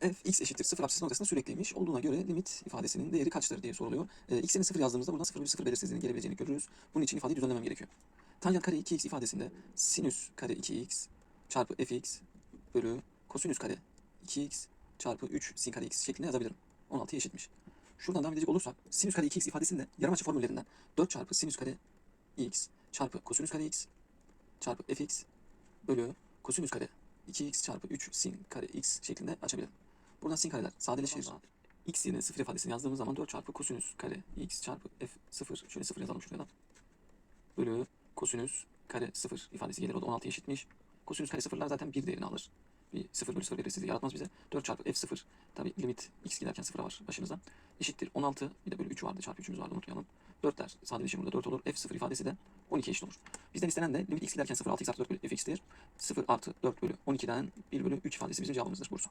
f x eşittir 0 apsis noktasında sürekliymiş. Olduğuna göre limit ifadesinin değeri kaçtır diye soruluyor. E, x yerine 0 yazdığımızda buradan 0 bölü 0 belirsizliğinin gelebileceğini görürüz. Bunun için ifadeyi düzenlemem gerekiyor. Tanjant kare 2x ifadesinde sinüs kare 2x çarpı fx bölü kosinüs kare 2x çarpı 3 sin kare x şeklinde yazabilirim. 16'ya eşitmiş. Şuradan devam edecek olursak sinüs kare 2x ifadesinde yarım açı formüllerinden 4 çarpı sinüs kare x çarpı kosinüs kare x çarpı fx bölü kosinüs kare 2x çarpı 3 sin kare x şeklinde açabilirim. Buradan sin kareler sadeleşir. x yerine 0 ifadesini yazdığımız zaman 4 çarpı kosinüs kare x çarpı f 0 şöyle 0 yazalım şuraya da. Bölü kosinüs kare 0 ifadesi gelir. O da 16 eşitmiş. Kosinüs kare 0'lar zaten 1 değerini alır. Bir 0 bölü 0 belirsizliği yaratmaz bize. 4 çarpı f 0 tabi limit x giderken 0'a var başımıza. Eşittir 16 bir de bölü 3 vardı çarpı 3'ümüz vardı unutmayalım. 4'ler sadeleşim burada 4 olur. f 0 ifadesi de 12 eşit olur. Bizden istenen de limit x giderken 0 6 x artı 4 bölü fx'tir. 0 artı 4 bölü 12'den 1 bölü 3 ifadesi bizim cevabımızdır Bursa.